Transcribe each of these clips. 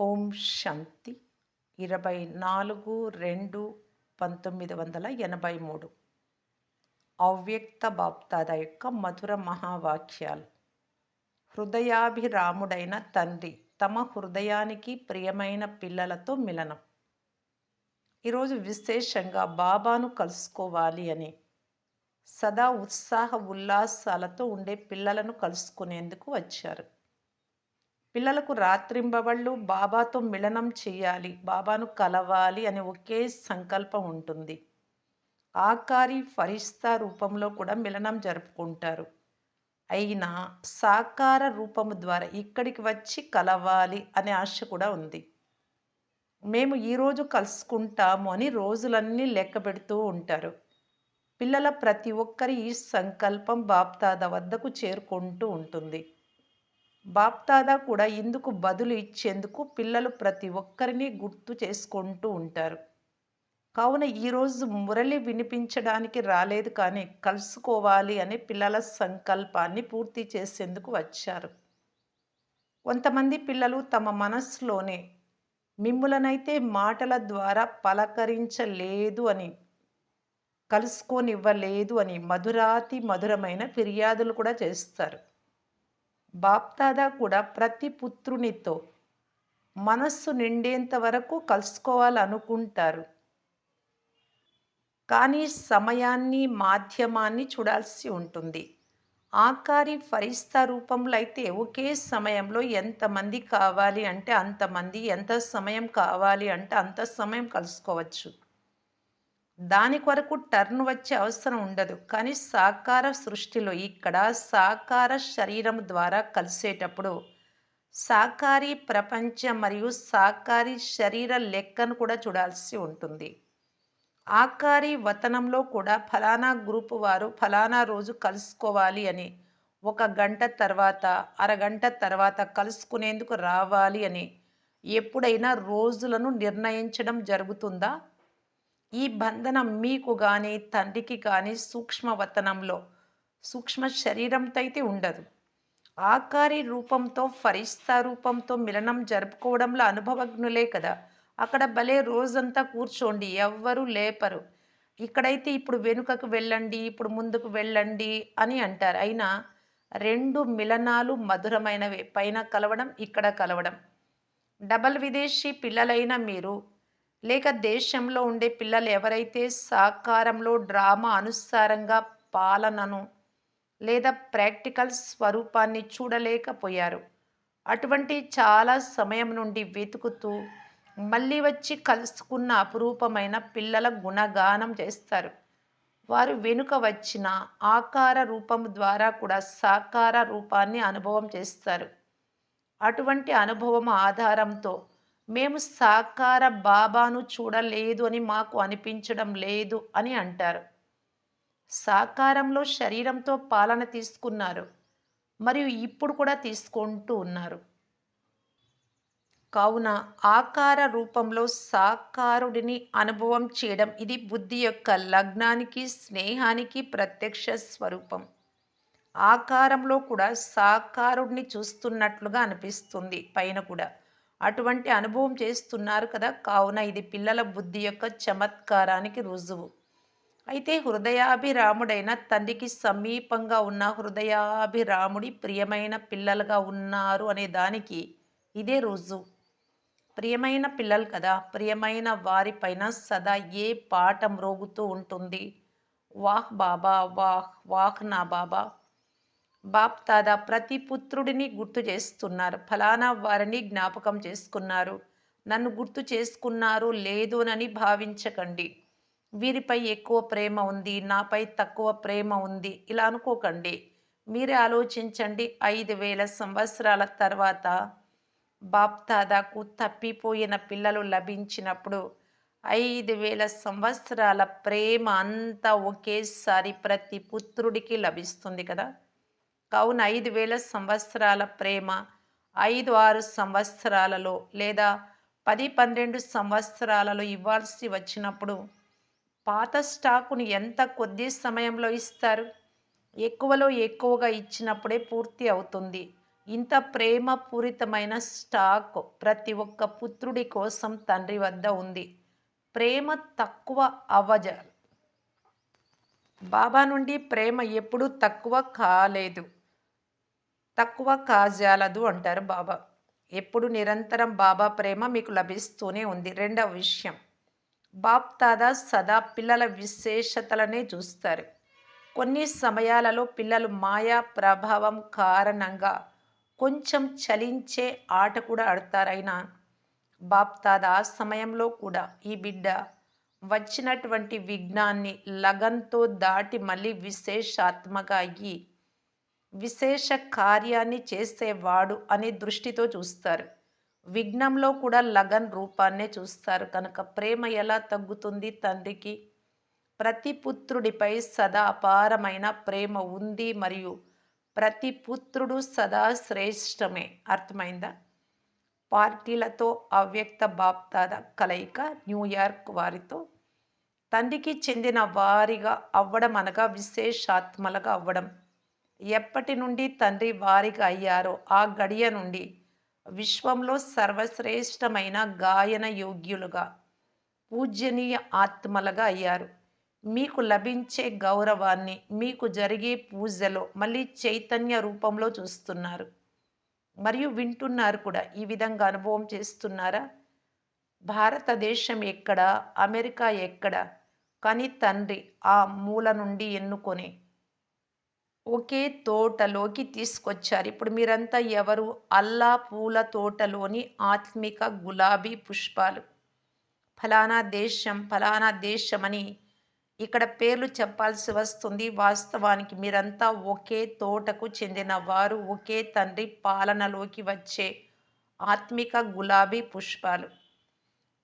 ఓం శాంతి. ఇరవై నాలుగు రెండు పంతొమ్మిది వందల ఎనభై మూడు. అవ్యక్త బాప్తాద యొక్క మధుర మహావాక్యాలు. హృదయాభిరాముడైన తండ్రి తమ హృదయానికి ప్రియమైన పిల్లలతో మిలనం. ఈరోజు విశేషంగా బాబాను కలుసుకోవాలి అని. సదా ఉత్సాహ ఉల్లాసాలతో ఉండే పిల్లలను కలుసుకునేందుకు వచ్చారు. పిల్లలకు రాత్రింబవళ్ళు బాబాతో మిలనం చేయాలి బాబాను కలవాలి అనే ఒకే సంకల్పం ఉంటుంది. ఆకారి ఫరిస్తా రూపంలో కూడా మిలనం జరుపుకుంటారు. అయినా సాకార రూపము ద్వారా ఇక్కడికి వచ్చి కలవాలి అనే ఆశ కూడా ఉంది. మేము ఈరోజు కలుసుకుంటాము అని రోజులన్నీ లెక్క పెడుతూ ఉంటారు. పిల్లల ప్రతి ఒక్కరి ఈ సంకల్పం బాప్తాద వద్దకు చేరుకుంటూ ఉంటుంది. బాప్దాదా కూడా ఇందుకు బదులు ఇచ్చేందుకు పిల్లలు ప్రతి ఒక్కరిని గుర్తు చేసుకుంటూ ఉంటారు. కావున ఈరోజు మురళి వినిపించడానికి రాలేదు కానీ కలుసుకోవాలి అనే పిల్లల సంకల్పాన్ని పూర్తి చేసేందుకు వచ్చారు. కొంతమంది పిల్లలు తమ మనస్సులోనే మిమ్ములనైతే మాటల ద్వారా పలకరించలేదు అని కలుసుకోనివ్వలేదు అని మధురాతి మధురమైన ఫిర్యాదులు కూడా చేస్తారు. బాప్దాదా కూడా ప్రతి పుత్రునితో మనస్సు నిండేంత వరకు కలుసుకోవాలనుకుంటారు. కానీ సమయాన్ని మాధ్యమాన్ని చూడాల్సి ఉంటుంది. ఆకారి ఫరిస్తా రూపంలో అయితే ఒకే సమయంలో ఎంతమంది కావాలి అంటే అంతమంది ఎంత సమయం కావాలి అంటే అంత సమయం కలుసుకోవచ్చు. దాని కొరకు టర్న్ వచ్చే అవసరం ఉండదు. కానీ సాకార సృష్టిలో ఇక్కడ సాకార శరీరం ద్వారా కలిసేటప్పుడు సాకారి ప్రపంచం మరియు సాకారి శరీర లెక్కను కూడా చూడాల్సి ఉంటుంది. ఆకారి వతనంలో కూడా ఫలానా గ్రూపు వారు ఫలానా రోజు కలుసుకోవాలి అని ఒక గంట తర్వాత అరగంట తర్వాత కలుసుకునేందుకు రావాలి అని ఎప్పుడైనా రోజులను నిర్ణయించడం జరుగుతుందా? ఈ బంధనం మీకు కానీ తండ్రికి కానీ సూక్ష్మవతనంలో సూక్ష్మ శరీరంతో అయితే ఉండదు. ఆకారి రూపంతో ఫరిస్తా రూపంతో మిలనం జరుపుకోవడంలో అనుభవజ్ఞులే కదా. అక్కడ భలే రోజంతా కూర్చోండి ఎవ్వరూ లేపరు. ఇక్కడైతే ఇప్పుడు వెనుకకు వెళ్ళండి ఇప్పుడు ముందుకు వెళ్ళండి అని అంటారు. అయినా రెండు మిలనాలు మధురమైనవే. పైన కలవడం ఇక్కడ కలవడం. డబల్ విదేశీ పిల్లలైన మీరు లేక దేశంలో ఉండే పిల్లలు ఎవరైతే సాకారంలో డ్రామా అనుసారంగా పాలనను లేదా ప్రాక్టికల్ స్వరూపాన్ని చూడలేకపోయారు అటువంటి చాలా సమయం నుండి వెతుకుతూ మళ్ళీ వచ్చి కలుసుకున్న అపురూపమైన పిల్లల గుణగానం చేస్తారు. వారు వెనుక వచ్చిన ఆకార రూపం ద్వారా కూడా సాకార రూపాన్ని అనుభవం చేస్తారు. అటువంటి అనుభవం ఆధారంతో మేము సాకార బాబాను చూడలేదు అని మాకు అనిపించడం లేదు అని అంటారు. సాకారంలో శరీరంతో పాలన తీసుకున్నారు. మరియు ఇప్పుడు కూడా తీసుకుంటూ ఉన్నారు. కావున ఆకార రూపంలో సాకారుడిని అనుభవం చేయడం ఇది బుద్ధి యొక్క లగ్నానికి స్నేహానికి ప్రత్యక్ష స్వరూపం. ఆకారంలో కూడా సాకారుడిని చూస్తున్నట్లుగా అనిపిస్తుంది. పైన కూడా అటువంటి అనుభవం చేస్తున్నారు కదా. కావున ఇది పిల్లల బుద్ధి యొక్క చమత్కారానికి రుజువు. అయితే హృదయాభిరాముడైన తండ్రికి సమీపంగా ఉన్న హృదయాభిరాముడి ప్రియమైన పిల్లలుగా ఉన్నారు అనే దానికి ఇదే రుజువు. ప్రియమైన పిల్లలు కదా. ప్రియమైన వారిపైన సదా ఏ పాఠం మ్రోగుతూ ఉంటుంది? వాహ్ బాబా వాహ్ వాహ్ నా బాబా. బాప్తాదా ప్రతి పుత్రుడిని గుర్తు చేస్తున్నారు. ఫలానా వారిని జ్ఞాపకం చేసుకున్నారు. నన్ను గుర్తు చేసుకున్నారు లేదోనని భావించకండి. వీరిపై ఎక్కువ ప్రేమ ఉంది నాపై తక్కువ ప్రేమ ఉంది. ఇలా అనుకోకండి. మీరే ఆలోచించండి. ఐదు వేల సంవత్సరాల తర్వాత బాప్తాదాకు తప్పిపోయిన పిల్లలు లభించినప్పుడు ఐదు వేల సంవత్సరాల ప్రేమ అంతా ఒకేసారి ప్రతి పుత్రుడికి లభిస్తుంది కదా. కావున ఐదు వేల సంవత్సరాల ప్రేమ ఐదు ఆరు సంవత్సరాలలో లేదా పది పన్నెండు సంవత్సరాలలో ఇవ్వాల్సి వచ్చినప్పుడు పాత స్టాకును ఎంత కొద్ది సమయంలో ఇస్తారు? ఎక్కువలో ఎక్కువగా ఇచ్చినప్పుడే పూర్తి అవుతుంది. ఇంత ప్రేమపూరితమైన స్టాక్ ప్రతి ఒక్క పుత్రుడి కోసం తండ్రి వద్ద ఉంది. ప్రేమ తక్కువ అవ్వజ బాబా నుండి ప్రేమ ఎప్పుడూ తక్కువ కాలేదు. తక్కువ కాజాలదు అంటారు బాబా. ఎప్పుడు నిరంతరం బాబా ప్రేమ మీకు లభిస్తూనే ఉంది. రెండవ విషయం. బాప్ దాదా సదా పిల్లల విశేషతలనే చూస్తారు. కొన్ని సమయాలలో పిల్లలు మాయా ప్రభావం కారణంగా కొంచెం చలించే ఆట కూడా ఆడతారైనా బాప్ దాదా ఆ సమయంలో కూడా ఈ బిడ్డ వచ్చినటువంటి విఘ్నాన్ని లగన్తో దాటి మళ్ళీ విశేషాత్మక అయ్యి విశేష కార్యాన్ని చేసేవాడు అనే దృష్టితో చూస్తారు. విఘ్నంలో కూడా లగన్ రూపాన్నే చూస్తారు. కనుక ప్రేమ ఎలా తగ్గుతుంది తండ్రికి? ప్రతి పుత్రుడిపై సదా అపారమైన ప్రేమ ఉంది మరియు ప్రతి పుత్రుడు సదా శ్రేష్టమే. అర్థమైందా? పార్టీలతో అవ్యక్త బాప్తాద కలయిక న్యూయార్క్ వారితో. తండ్రికి చెందిన వారిగా అవ్వడం అనగా విశేషాత్మలుగా అవ్వడం. ఎప్పటి నుండి తండ్రి వారిగా అయ్యారో ఆ గడియ నుండి విశ్వంలో సర్వశ్రేష్టమైన గాయన యోగ్యులుగా పూజనీయ ఆత్మలుగా అయ్యారు. మీకు లభించే గౌరవాన్ని మీకు జరిగే పూజలో మళ్ళీ చైతన్య రూపంలో చూస్తున్నారు. మరియు వింటున్నారు కూడా. ఈ విధంగా అనుభవం చేస్తున్నారా? భారతదేశం ఎక్కడ? అమెరికా ఎక్కడ? కానీ తండ్రి ఆ మూల నుండి ఎన్నుకొని ఒకే తోటలోకి తీసుకొచ్చారు. ఇప్పుడు మీరంతా ఎవరు? అల్లా పూల తోటలోని ఆత్మిక గులాబీ పుష్పాలు. ఫలానా దేశం ఫలానా దేశం అని ఇక్కడ పేర్లు చెప్పాల్సి వస్తుంది. వాస్తవానికి మీరంతా ఒకే తోటకు చెందిన వారు ఒకే తండ్రి పాలనలోకి వచ్చే ఆత్మిక గులాబీ పుష్పాలు.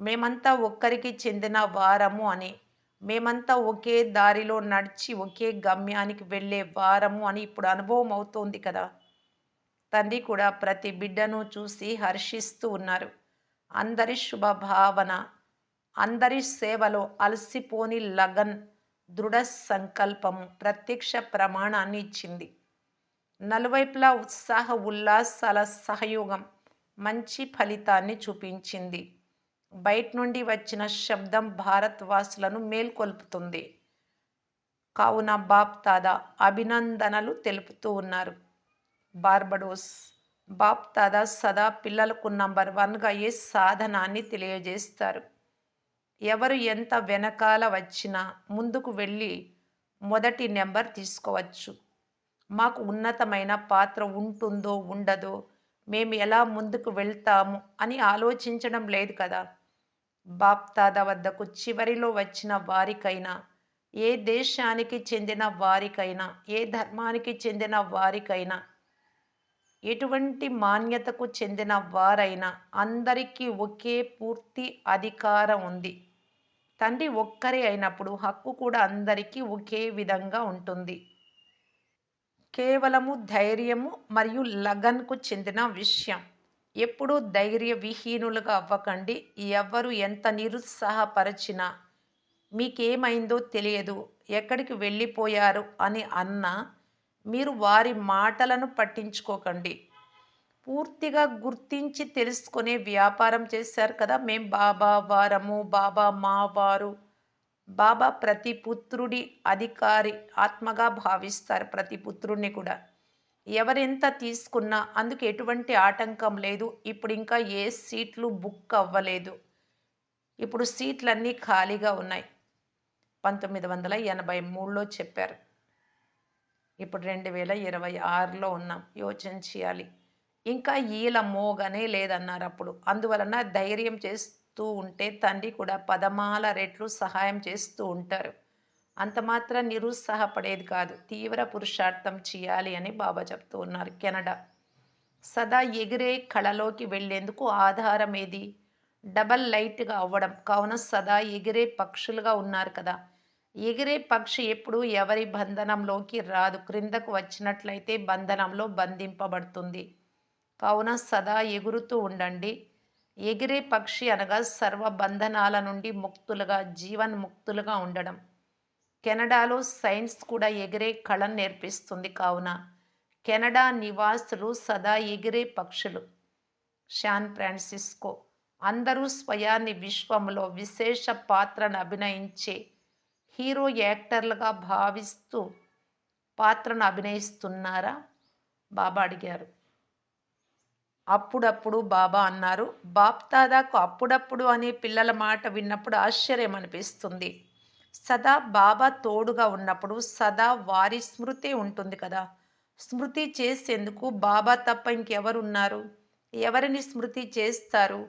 మేమంతా ఒక్కరికి చెందిన వారము అని మేమంతా ఒకే దారిలో నడిచి ఒకే గమ్యానికి వెళ్ళే వారము అని ఇప్పుడు అనుభవం అవుతోంది కదా. తండ్రి కూడా ప్రతి బిడ్డను చూసి హర్షిస్తూ ఉన్నారు. అందరి శుభభావన అందరి సేవలో అలసిపోని లగన్ దృఢ సంకల్పము ప్రత్యక్ష ప్రమాణాన్ని ఇచ్చింది. నలువైపులా ఉత్సాహ ఉల్లాసాల సహయోగం మంచి ఫలితాన్ని చూపించింది. బయట నుండి వచ్చిన శబ్దం భారత్ వాసులను మేల్కొల్పుతుంది. కావున బాప్ తాదా అభినందనలు తెలుపుతూ ఉన్నారు. బార్బడోస్ బాప్ తాదా సదా పిల్లలకు నంబర్ వన్గా ఏ సాధనాన్ని తెలియజేస్తారు? ఎవరు ఎంత వెనకాల వచ్చినా ముందుకు వెళ్ళి మొదటి నెంబర్ తీసుకోవచ్చు. మాకు ఉన్నతమైన పాత్ర ఉంటుందో ఉండదో మేము ఎలా ముందుకు వెళ్తాము అని ఆలోచించడం లేదు కదా? బాప్తాద వద్దకు చివరిలో వచ్చిన వారికైనా ఏ దేశానికి చెందిన వారికైనా ఏ ధర్మానికి చెందిన వారికైనా ఎటువంటి మాన్యతకు చెందిన వారైనా అందరికీ ఒకే పూర్తి అధికారం ఉంది. తండ్రి ఒక్కరే అయినప్పుడు హక్కు కూడా అందరికీ ఒకే విధంగా ఉంటుంది. కేవలము ధైర్యము మరియు లగన్కు చెందిన విషయం. ఎప్పుడూ ధైర్య విహీనులుగా అవ్వకండి. ఎవరు ఎంత నిరుత్సాహపరచినా మీకేమైందో తెలియదు. ఎక్కడికి వెళ్ళిపోయారు అని అన్న మీరు వారి మాటలను పట్టించుకోకండి. పూర్తిగా గుర్తించి తెలుసుకునే వ్యాపారం చేశారు కదా. మేం బాబా వారము బాబా మా వారు. బాబా ప్రతి పుత్రుడి అధికారి ఆత్మగా భావిస్తారు ప్రతి పుత్రుడిని కూడా. ఎవరెంత తీసుకున్నా అందుకు ఎటువంటి ఆటంకం లేదు. ఇప్పుడు ఇంకా ఏ సీట్లు బుక్ అవ్వలేదు. ఇప్పుడు సీట్లన్నీ ఖాళీగా ఉన్నాయి. పంతొమ్మిది వందల ఎనభై మూడులో చెప్పారు. ఇప్పుడు రెండు వేల ఇరవై ఆరులో ఉన్నాం. యోచన చేయాలి ఇంకా ఈల మోగనే లేదన్నారు అప్పుడు. అందువలన ధైర్యం చేస్తూ ఉంటే తండ్రి కూడా పదమాల రెట్లు సహాయం చేస్తూ ఉంటారు. అంత మాత్రం నిరుత్సాహపడేది కాదు. తీవ్ర పురుషార్థం చేయాలి అని బాబా చెప్తూ ఉన్నారు కెనడా. సదా ఎగిరే కళలోకి వెళ్ళేందుకు ఆధారం ఏది? డబల్ లైట్గా అవ్వడం. కావున సదా ఎగిరే పక్షులుగా ఉన్నారు కదా. ఎగిరే పక్షి ఎప్పుడు ఎవరి బంధనంలోకి రాదు. క్రిందకు వచ్చినట్లయితే బంధనంలో బంధింపబడుతుంది. కావున సదా ఎగురుతూ ఉండండి. ఎగిరే పక్షి అనగా సర్వ బంధనాల నుండి ముక్తులుగా జీవన్ముక్తులుగా ఉండడం. కెనడాలో సైన్స్ కూడా ఎగిరే కళను నేర్పిస్తుంది కావున కెనడా నివాసులు సదా ఎగిరే పక్షులు. శాన్ ఫ్రాన్సిస్కో అందరూ స్వయాన్ని విశ్వంలో విశేష పాత్రను అభినయించే హీరో యాక్టర్లుగా భావిస్తూ పాత్రను అభినయిస్తున్నారా? బాబా అడిగారు. అప్పుడప్పుడు బాబా అన్నారు బాప్దాదాకు అప్పుడప్పుడు అనే పిల్లల మాట విన్నప్పుడు ఆశ్చర్యం అనిపిస్తుంది. సదా బాబా తోడుగా ఉన్నప్పుడు సదా వారి స్మృతి ఉంటుంది కదా. స్మృతి చేసేందుకు బాబా తప్ప ఇంకెవరున్నారు? ఎవరిని స్మృతి చేస్తారు?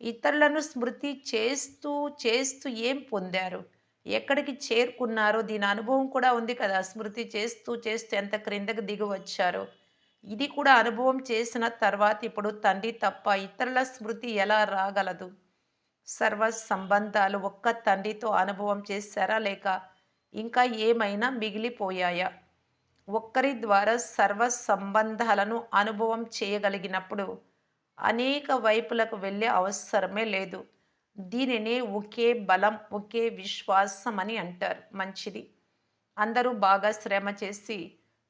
ఇతరులను స్మృతి చేస్తూ చేస్తూ ఏం పొందారు? ఎక్కడికి చేరుకున్నారో దీని అనుభవం కూడా ఉంది కదా. స్మృతి చేస్తూ చేస్తూ ఎంత క్రిందకు దిగి వచ్చారో. ఇది కూడా అనుభవం చేసిన తర్వాత ఇప్పుడు తండ్రి తప్ప ఇతరుల స్మృతి ఎలా రాగలదు? సర్వ సంబంధాలు ఒక్క తండ్రితో అనుభవం చేశారా లేక ఇంకా ఏమైనా మిగిలిపోయాయా? ఒక్కరి ద్వారా సర్వ సంబంధాలను అనుభవం చేయగలిగినప్పుడు అనేక వైపులకు వెళ్ళే అవసరమే లేదు. దీనినే ఒకే బలం ఒకే విశ్వాసం అని అంటారు. మంచిది. అందరూ బాగా శ్రమ చేసి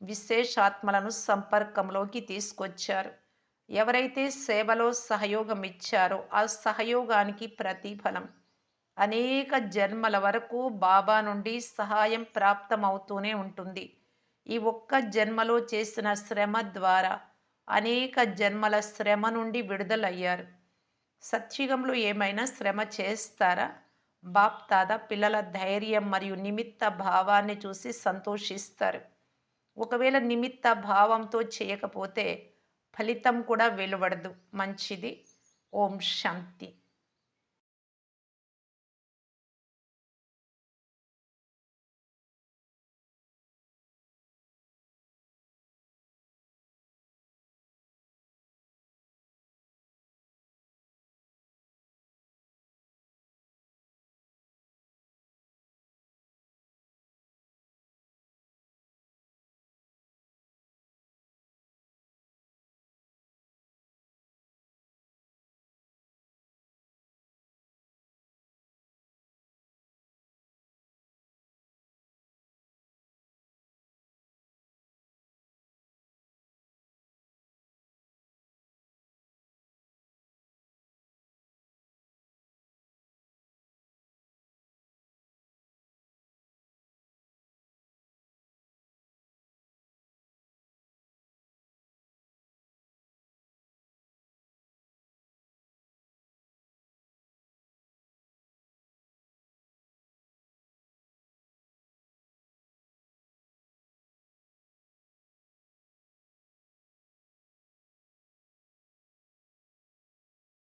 విశేషాత్మలను సంపర్కంలోకి తీసుకొచ్చారు. ఎవరైతే సేవలో సహయోగం ఇచ్చారో ఆ సహయోగానికి ప్రతిఫలం. అనేక జన్మల వరకు బాబా నుండి సహాయం ప్రాప్తమవుతూనే ఉంటుంది. ఈ ఒక్క జన్మలో చేసిన శ్రమ ద్వారా అనేక జన్మల శ్రమ నుండి విడుదలయ్యారు. సత్యుగంలో ఏమైనా శ్రమ చేస్తారా? బాప్ తాత పిల్లల ధైర్యం మరియు నిమిత్త భావాన్ని చూసి సంతోషిస్తారు. ఒకవేళ నిమిత్త భావంతో చేయకపోతే ఫలితం కూడా వెలువడదు. మంచిది. ఓం శాంతి.